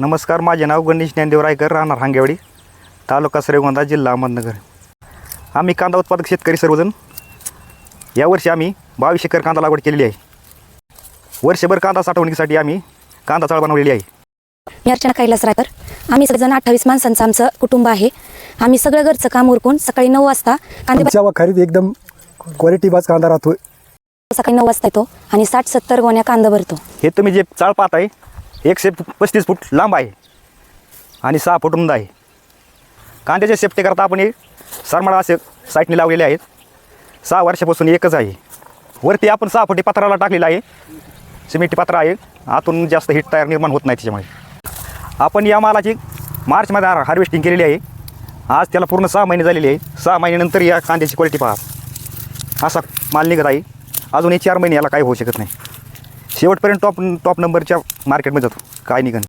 नमस्कार माझे नाव गणेश ज्ञानदेव रायकर राहणार हांगेवाडी तालुका श्रीगोंदा जिल्हा अहमदनगर. आम्ही कांदा उत्पादक शेतकरी सर्वजण. यावर्षी आम्ही बावीस एकर कांदा लागवड केलेली आहे. वर्षभर कांदा साठवणुकीसाठी आम्ही कांदा चाळ बनवलेली आहे. मी अर्चना कैलास रायकर आम्ही सगळेजण अठ्ठावीस माणसांचं आमचं कुटुंब आहे. आम्ही सगळं घरचं काम उरकून सकाळी नऊ वाजता कांदे वखारीत एकदम क्वालिटी बाज कांदा राहतोय. सकाळी नऊ वाजता येतो आणि साठ सत्तर गोण्या कांदा भरतो. हे तुम्ही जे चाळ पाहत आहे एकशे पस्तीस फूट लांब आहे आणि सहा फूट रुंद आहे. कांद्याच्या सेफ्टीकरता आपण हे सरमाळा असे साईटने लावलेले आहेत. सहा वर्षापासून एकच आहे. वरती आपण सहा फुटी पत्राला टाकलेलं आहे. सिमेंटी पत्र आहे. आतून जास्त हिट तयार निर्माण होत नाही त्याच्यामुळे. आपण या मालाची मार्चमध्ये हार्वेस्टिंग केलेली आहे. आज त्याला पूर्ण सहा महिने झालेले आहे. सहा महिन्यानंतर या कांद्याची क्वालिटी पहा. असा माल निघत आहे. अजूनही चार महिने याला काही होऊ शकत नाही. शेवटपर्यंत टॉप टॉप नंबरच्या मार्केटमध्ये जातो. काय निघन